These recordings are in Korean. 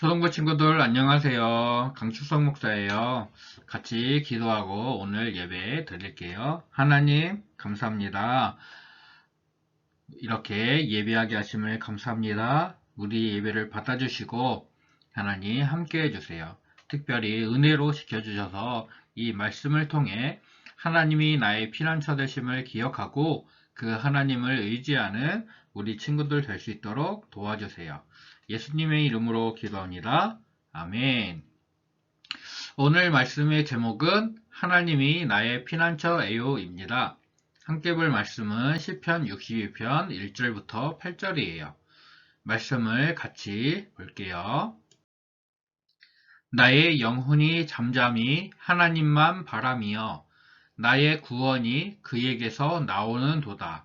초등부 친구들 안녕하세요. 강축성 목사예요. 같이 기도하고 오늘 예배 드릴게요. 하나님 감사합니다. 이렇게 예배하게 하심을 감사합니다. 우리 예배를 받아주시고 하나님 함께 해주세요. 특별히 은혜로 지켜주셔서 이 말씀을 통해 하나님이 나의 피난처 되심을 기억하고 그 하나님을 의지하는 우리 친구들 될 수 있도록 도와주세요. 예수님의 이름으로 기도합니다. 아멘. 오늘 말씀의 제목은 하나님이 나의 피난처에요입니다. 함께 볼 말씀은 시편 62편 1절부터 8절이에요. 말씀을 같이 볼게요. 나의 영혼이 잠잠히 하나님만 바람이여 나의 구원이 그에게서 나오는 도다.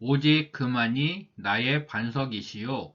오직 그만이 나의 반석이시요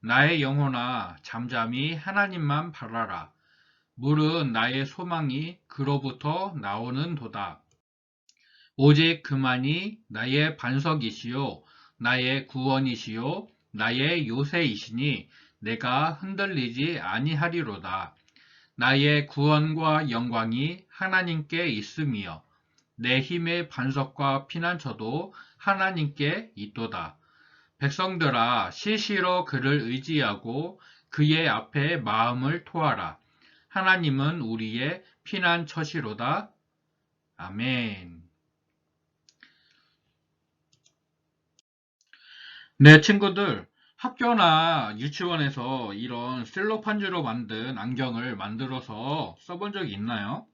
나의 영혼아 잠잠히 하나님만 바라라. 물은 나의 소망이 그로부터 나오는 도다. 오직 그만이 나의 반석이시요 나의 구원이시요 나의 요새이시니 내가 흔들리지 아니하리로다. 나의 구원과 영광이 하나님께 있음이여 내 힘의 반석과 피난처도 하나님께 있도다. 백성들아 시시로 그를 의지하고 그의 앞에 마음을 토하라. 하나님은 우리의 피난처시로다. 아멘. 네, 친구들. 학교나 유치원에서 이런 셀로판지로 만든 안경을 만들어서 써본 적이 있나요?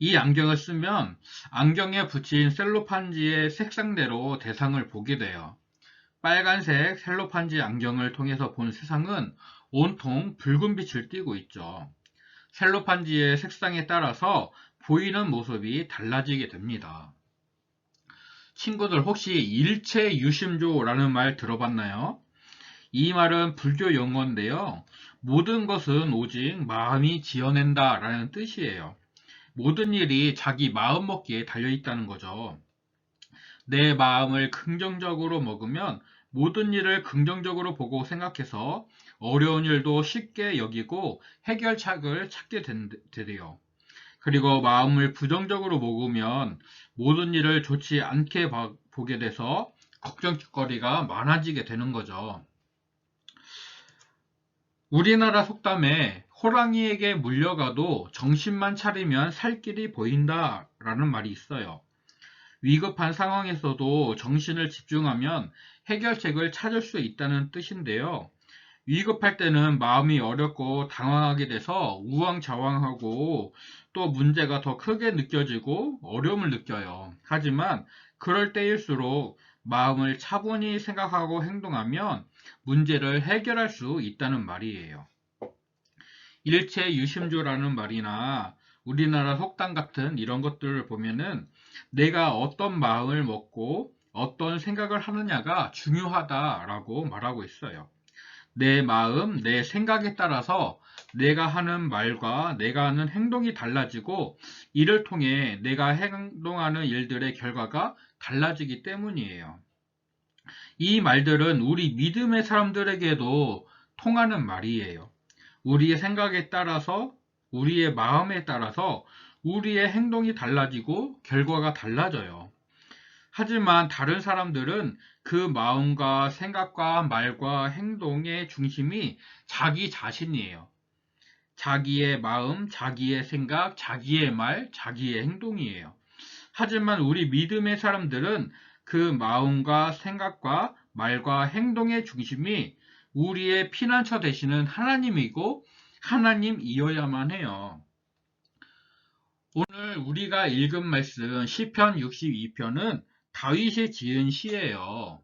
이 안경을 쓰면 안경에 붙인 셀로판지의 색상대로 대상을 보게 돼요. 빨간색 셀로판지 안경을 통해서 본 세상은 온통 붉은 빛을 띠고 있죠. 셀로판지의 색상에 따라서 보이는 모습이 달라지게 됩니다. 친구들 혹시 일체 유심조라는 말 들어봤나요? 이 말은 불교 용어인데요. 모든 것은 오직 마음이 지어낸다 라는 뜻이에요. 모든 일이 자기 마음 먹기에 달려있다는 거죠. 내 마음을 긍정적으로 먹으면 모든 일을 긍정적으로 보고 생각해서 어려운 일도 쉽게 여기고 해결책을 찾게 되대요. 그리고 마음을 부정적으로 먹으면 모든 일을 좋지 않게 보게 돼서 걱정거리가 많아지게 되는 거죠. 우리나라 속담에 호랑이에게 물려가도 정신만 차리면 살 길이 보인다 라는 말이 있어요. 위급한 상황에서도 정신을 집중하면 해결책을 찾을 수 있다는 뜻인데요. 위급할 때는 마음이 어렵고 당황하게 돼서 우왕좌왕하고 또 문제가 더 크게 느껴지고 어려움을 느껴요. 하지만 그럴 때일수록 마음을 차분히 생각하고 행동하면 문제를 해결할 수 있다는 말이에요. 일체 유심조라는 말이나 우리나라 속담 같은 이런 것들을 보면은 내가 어떤 마음을 먹고 어떤 생각을 하느냐가 중요하다라고 말하고 있어요. 내 마음, 내 생각에 따라서 내가 하는 말과 내가 하는 행동이 달라지고 이를 통해 내가 행동하는 일들의 결과가 달라지기 때문이에요. 이 말들은 우리 믿음의 사람들에게도 통하는 말이에요. 우리의 생각에 따라서, 우리의 마음에 따라서 우리의 행동이 달라지고 결과가 달라져요. 하지만 다른 사람들은 그 마음과 생각과 말과 행동의 중심이 자기 자신이에요. 자기의 마음, 자기의 생각, 자기의 말, 자기의 행동이에요. 하지만 우리 믿음의 사람들은 그 마음과 생각과 말과 행동의 중심이 우리의 피난처 되시는 하나님이고 하나님이어야만 해요. 오늘 우리가 읽은 말씀 시편 62편은 다윗이 지은 시예요.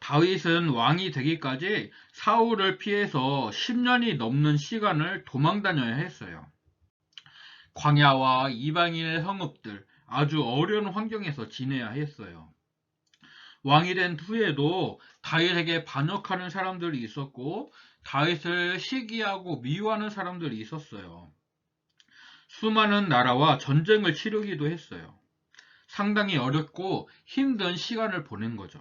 다윗은 왕이 되기까지 사울을 피해서 10년이 넘는 시간을 도망다녀야 했어요. 광야와 이방인의 성읍들, 아주 어려운 환경에서 지내야 했어요. 왕이 된 후에도 다윗에게 반역하는 사람들이 있었고 다윗을 시기하고 미워하는 사람들이 있었어요. 수많은 나라와 전쟁을 치르기도 했어요. 상당히 어렵고 힘든 시간을 보낸 거죠.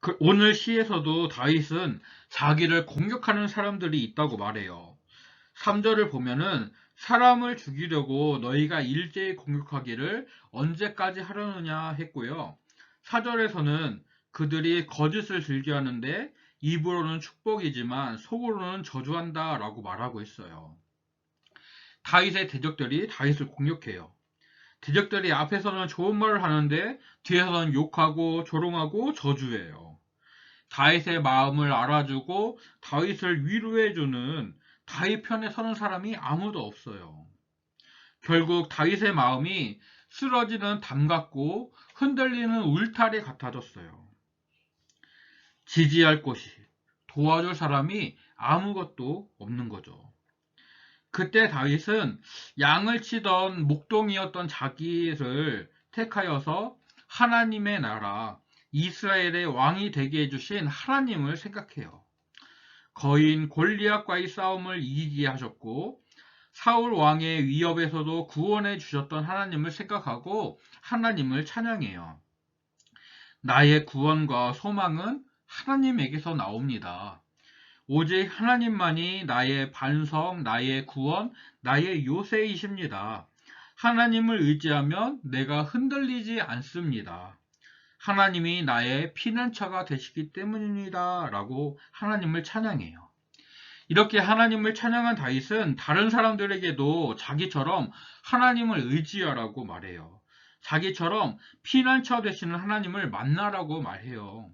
그- 오늘 시에서도 다윗은 자기를 공격하는 사람들이 있다고 말해요. 3절을 보면은 사람을 죽이려고 너희가 일제히 공격하기를 언제까지 하려느냐 했고요. 4절에서는 그들이 거짓을 즐겨하는데 입으로는 축복이지만 속으로는 저주한다 라고 말하고 있어요. 다윗의 대적들이 다윗을 공격해요. 대적들이 앞에서는 좋은 말을 하는데 뒤에서는 욕하고 조롱하고 저주해요. 다윗의 마음을 알아주고 다윗을 위로해주는 다윗 편에 서는 사람이 아무도 없어요. 결국 다윗의 마음이 쓰러지는 담 같고 흔들리는 울타리 같아졌어요. 지지할 곳이, 도와줄 사람이 아무것도 없는 거죠. 그때 다윗은 양을 치던 목동이었던 자기를 택하여서 하나님의 나라, 이스라엘의 왕이 되게 해주신 하나님을 생각해요. 거인 골리앗과의 싸움을 이기게 하셨고 사울 왕의 위협에서도 구원해 주셨던 하나님을 생각하고 하나님을 찬양해요. 나의 구원과 소망은 하나님에게서 나옵니다. 오직 하나님만이 나의 반성, 나의 구원, 나의 요새이십니다. 하나님을 의지하면 내가 흔들리지 않습니다. 하나님이 나의 피난처가 되시기 때문입니다. 라고 하나님을 찬양해요. 이렇게 하나님을 찬양한 다윗은 다른 사람들에게도 자기처럼 하나님을 의지하라고 말해요. 자기처럼 피난처 되시는 하나님을 만나라고 말해요.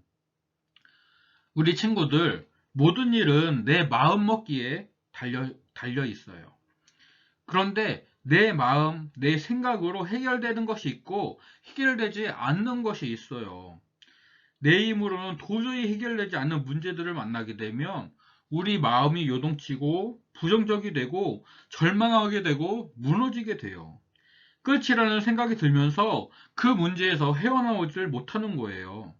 우리 친구들, 모든 일은 내 마음 먹기에 달려, 달려 있어요. 그런데 내 마음, 내 생각으로 해결되는 것이 있고 해결되지 않는 것이 있어요. 내 힘으로는 도저히 해결되지 않는 문제들을 만나게 되면 우리 마음이 요동치고 부정적이 되고 절망하게 되고 무너지게 돼요. 끝이라는 생각이 들면서 그 문제에서 헤어나오질 못하는 거예요.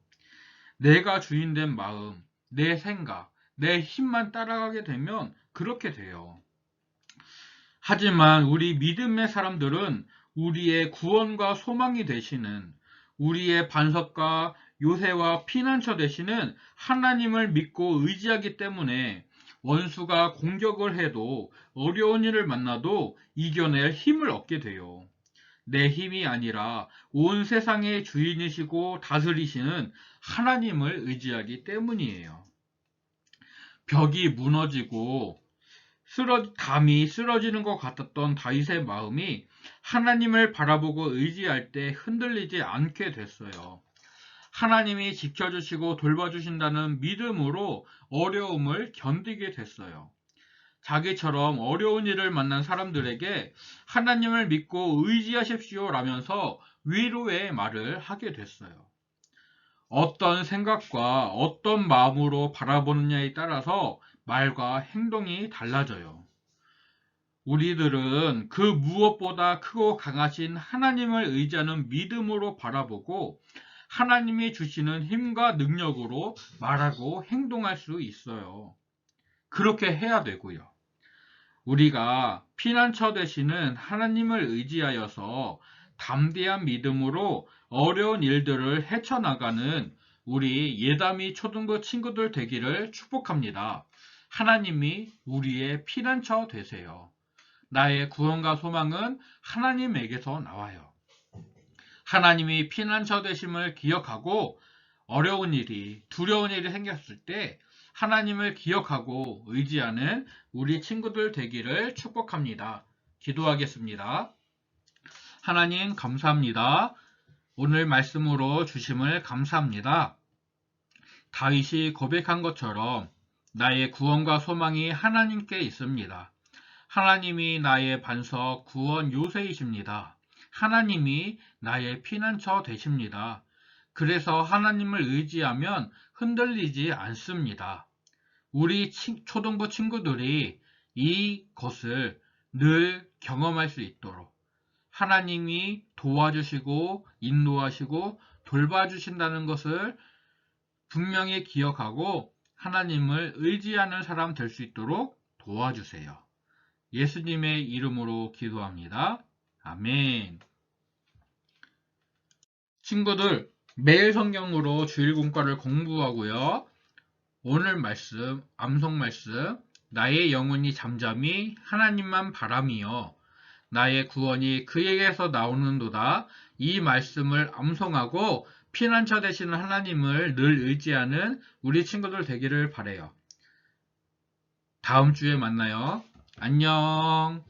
내가 주인된 마음, 내 생각, 내 힘만 따라가게 되면 그렇게 돼요. 하지만 우리 믿음의 사람들은 우리의 구원과 소망이 되시는 우리의 반석과 요새와 피난처 되시는 하나님을 믿고 의지하기 때문에 원수가 공격을 해도 어려운 일을 만나도 이겨낼 힘을 얻게 돼요. 내 힘이 아니라 온 세상의 주인이시고 다스리시는 하나님을 의지하기 때문이에요. 벽이 무너지고 쓰러, 담이 쓰러지는 것 같았던 다윗의 마음이 하나님을 바라보고 의지할 때 흔들리지 않게 됐어요. 하나님이 지켜주시고 돌봐주신다는 믿음으로 어려움을 견디게 됐어요. 자기처럼 어려운 일을 만난 사람들에게 하나님을 믿고 의지하십시오 라면서 위로의 말을 하게 됐어요. 어떤 생각과 어떤 마음으로 바라보느냐에 따라서 말과 행동이 달라져요. 우리들은 그 무엇보다 크고 강하신 하나님을 의지하는 믿음으로 바라보고 하나님이 주시는 힘과 능력으로 말하고 행동할 수 있어요. 그렇게 해야 되고요. 우리가 피난처 되시는 하나님을 의지하여서 담대한 믿음으로 어려운 일들을 헤쳐나가는 우리 예담이 초등부 친구들 되기를 축복합니다. 하나님이 우리의 피난처 되세요. 나의 구원과 소망은 하나님에게서 나와요. 하나님이 피난처 되심을 기억하고 어려운 일이, 두려운 일이 생겼을 때 하나님을 기억하고 의지하는 우리 친구들 되기를 축복합니다. 기도하겠습니다. 하나님 감사합니다. 오늘 말씀으로 주심을 감사합니다. 다윗이 고백한 것처럼 나의 구원과 소망이 하나님께 있습니다. 하나님이 나의 반석 구원 요새이십니다. 하나님이 나의 피난처 되십니다. 그래서 하나님을 의지하면 흔들리지 않습니다. 우리 친- 초등부 친구들이 이것을 늘 경험할 수 있도록 하나님이 도와주시고 인도하시고 돌봐주신다는 것을 분명히 기억하고 하나님을 의지하는 사람 될 수 있도록 도와주세요. 예수님의 이름으로 기도합니다. 아멘. 친구들, 매일 성경으로 주일 공과를 공부하고요. 오늘 말씀, 암송 말씀, 나의 영혼이 잠잠히 하나님만 바람이여. 나의 구원이 그에게서 나오는도다. 이 말씀을 암송하고 피난처 되시는 하나님을 늘 의지하는 우리 친구들 되기를 바래요. 다음 주에 만나요. 안녕.